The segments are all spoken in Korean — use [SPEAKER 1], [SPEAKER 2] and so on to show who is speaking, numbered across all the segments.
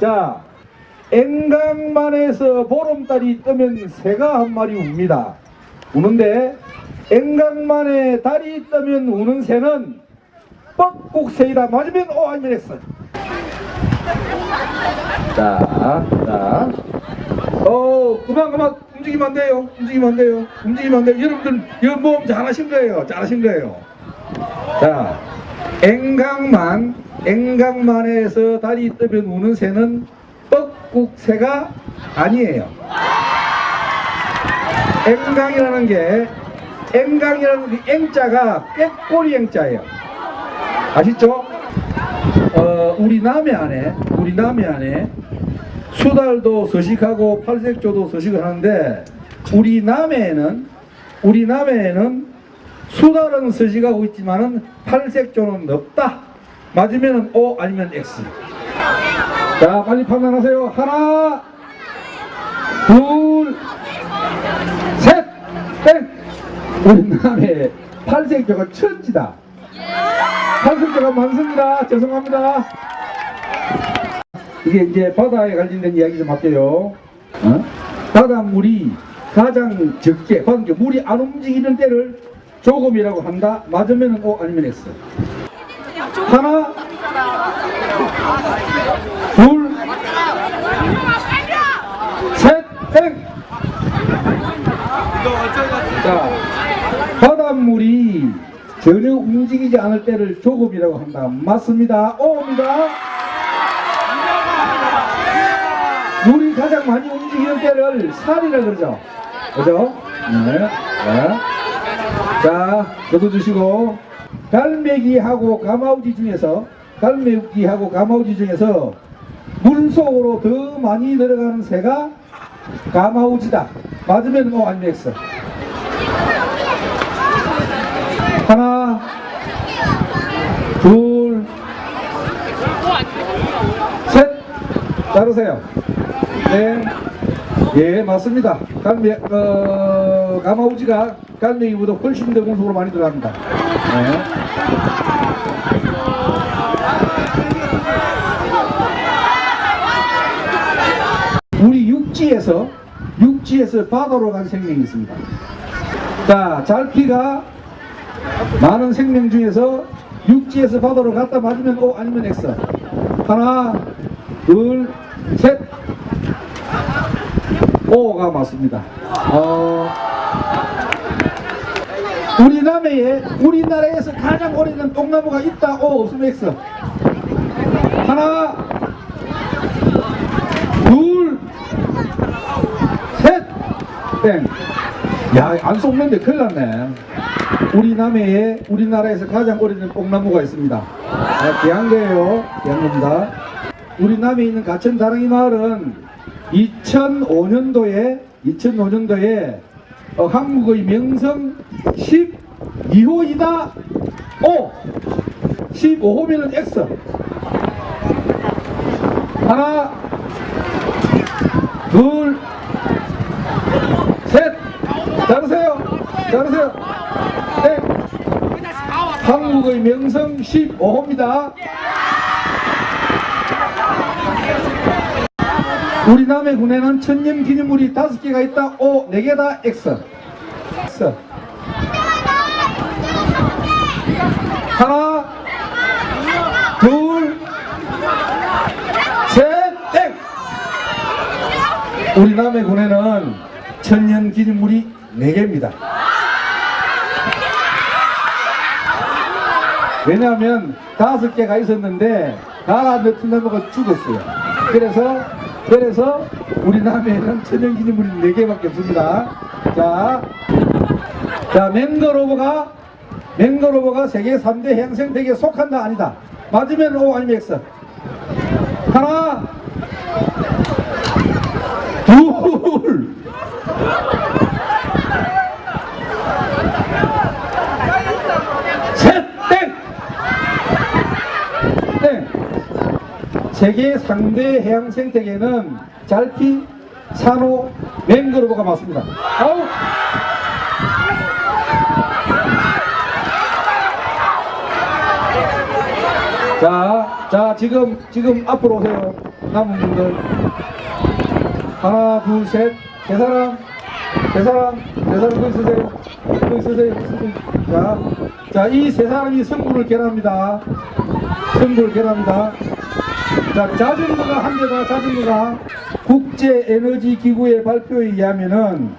[SPEAKER 1] 자, 앵강만에서 보름달이 뜨면 새가 한 마리 웁니다. 우는데 앵강만에 달이 뜨면 우는 새는 뻑국새이다. 맞으면 아니면 X. 자, 자. 어, 그만, 그만. 움직이면 안 돼요. 움직이면 안 돼요. 움직이면 안 돼요. 여러분들, 연모험 잘하신 거예요. 잘하신 거예요. 자, 앵강만, 앵강만에서 달이 뜨면 우는 새는 뻑국새가 아니에요. 앵강이라는 게, 앵강이라는 그 앵자가 꾀꼬리 앵자예요. 아시죠? 어, 우리 남해 안에, 우리 남해 안에 수달도 서식하고 팔색조도 서식을 하는데 우리 남해에는 우리 남해에는 수달은 서식하고 있지만은 팔색조는 없다. 맞으면 O 아니면 X. 자, 빨리 판단하세요. 하나, 둘, 셋, 땡. 우리 남해 팔색조가 천지다. 팔색조가 많습니다. 죄송합니다. 이게 이제 바다에 관련된 이야기 좀 할게요. 어? 바닷물이 가장 적게, 바닷물 물이 안 움직이는 때를 조금이라고 한다. 맞으면 O 아니면 X. 하나, 둘, 셋, 땡. 자, 바닷물이 전혀 움직이지 않을 때를 조금이라고 한다. 맞습니다. O입니다. 물이 가장 많이 움직이는 때를 살이라 그러죠. 그죠? 네. 네. 자, 적어주시고, 갈매기하고 가마우지 중에서, 갈매기하고 가마우지 중에서, 물 속으로 더 많이 들어가는 새가 가마우지다. 맞으면 아니면 X. 하나, 둘, 셋. 따르세요. 네. 예, 맞습니다. 갈매, 어, 가마우지가 갈매기보다 훨씬 더 공속으로 많이 들어갑니다. 네. 우리 육지에서, 육지에서 바다로 간 생명이 있습니다. 자, 잘피가 많은 생명 중에서 육지에서 바다로 갔다 맞으면 O 아니면 X. 하나, 둘, 셋. O가 맞습니다. 어, 우리 남해에 우리나라에서 가장 오래된 똥나무가 있다. 없으면 X. 하나, 둘, 셋. 땡. 야, 안 속는데 큰일 났네. 우리 남해에 우리나라에서 가장 오래된 뽕나무가 있습니다. 아, 기한개예요. 기한개입니다. 우리 남해에 있는 가천 다랑이 마을은 2005년도에 2005년도에 어, 한국의 명성 12호이다. O 15호면은 X. 하나 둘 셋. 자르세요. 자르세요. 네. 한국의 명성 15호입니다 우리 남해 군에는 천년 기념물이 다섯 개가 있다. O 네 개다. X X 하나 둘 셋 땡. 우리 남해 군에는 천년 기념물이 네 개입니다. 왜냐하면 다섯 개가 있었는데 가라 넣은 나무가 죽었어요. 그래서 그래서 우리 남해에는 천연 기념물이 네 개밖에 없습니다. 자, 자 맹거로버가 맹거로버가 세계 3대 해양 생태계에 속한다 아니다. 맞으면 O 아니면 X. 하나, 둘! 세계 상대 해양 생태계는 잘피, 산호, 맹그로브가 맞습니다. 아우! 자, 자, 지금, 지금 앞으로 오세요. 남은 분들. 하나, 둘, 셋. 세 사람. 세 사람. 세 사람 거기 있으세요. 거기 있으세요. 있으세요. 자, 자, 이 세 사람이 승부를 겨랍니다. 승부를 겨랍니다. 자, 자전거가 한 대다, 자전거가. 국제에너지기구의 발표에 의하면은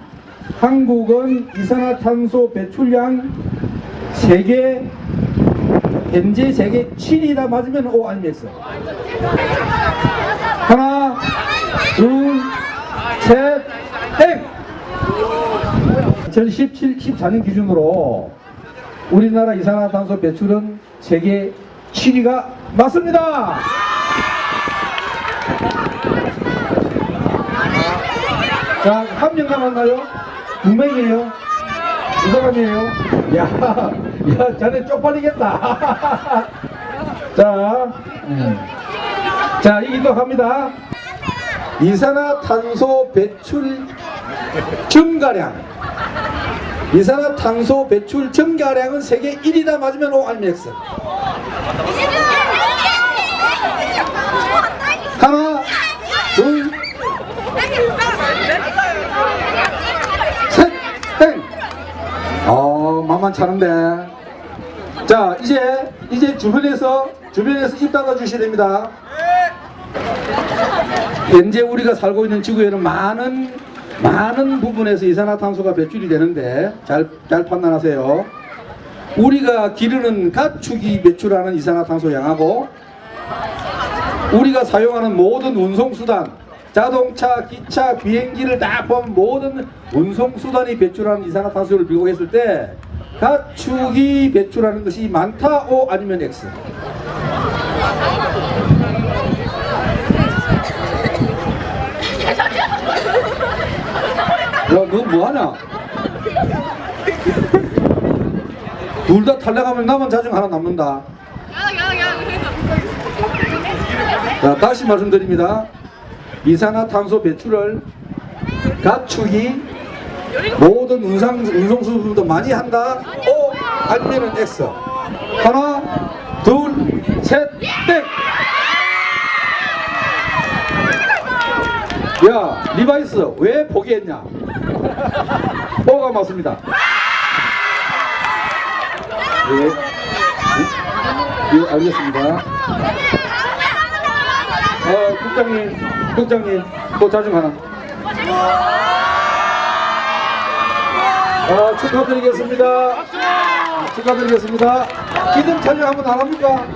[SPEAKER 1] 한국은 이산화탄소 배출량 세계 현재 세계 7위다 맞으면 O 아니면 X. 하나, 둘, 셋, 땡! 2017, 14년 기준으로 우리나라 이산화탄소 배출은 세계 7위가 맞습니다. 자, 한명 남았나요? 두 명이에요? 두 사람이에요? 야, 야, 자네 쪽팔리겠다. 자, 음. 자, 이기도 합니다. 이산화탄소 배출 증가량. 이산화탄소 배출 증가량은 세계 1위다 맞으면 O 아니면 X. 하나, 둘, 셋, 땡. 어, 만만찮은데. 자, 이제, 이제 주변에서, 주변에서 입 닫아 주셔야 됩니다. 현재 우리가 살고 있는 지구에는 많은, 많은 부분에서 이산화탄소가 배출이 되는데, 잘, 잘 판단하세요. 우리가 기르는 가축이 배출하는 이산화탄소 양하고, 우리가 사용하는 모든 운송수단, 자동차, 기차, 비행기를 다 포함 모든 운송수단이 배출하는 이산화탄소를 비교했을 때 가축이 배출하는 것이 많다 O 아니면 X? 야너 뭐하냐? 둘 다 탈락하면 나만 자전 하나 남는다. 자, 다시 말씀드립니다. 이산화탄소 배출을 가축이 모든 운상, 운송수보다 많이 한다. O 아니면 X. 하나, 둘, 셋, 땡! 야, 리바이스, 왜 포기했냐? O가 맞습니다. 예. 예, 알겠습니다. 어, 국장님, 국장님, 또 자중 하나. 어, 축하드리겠습니다. 축하드리겠습니다. 기름 촬영 한번 안 합니까? 어,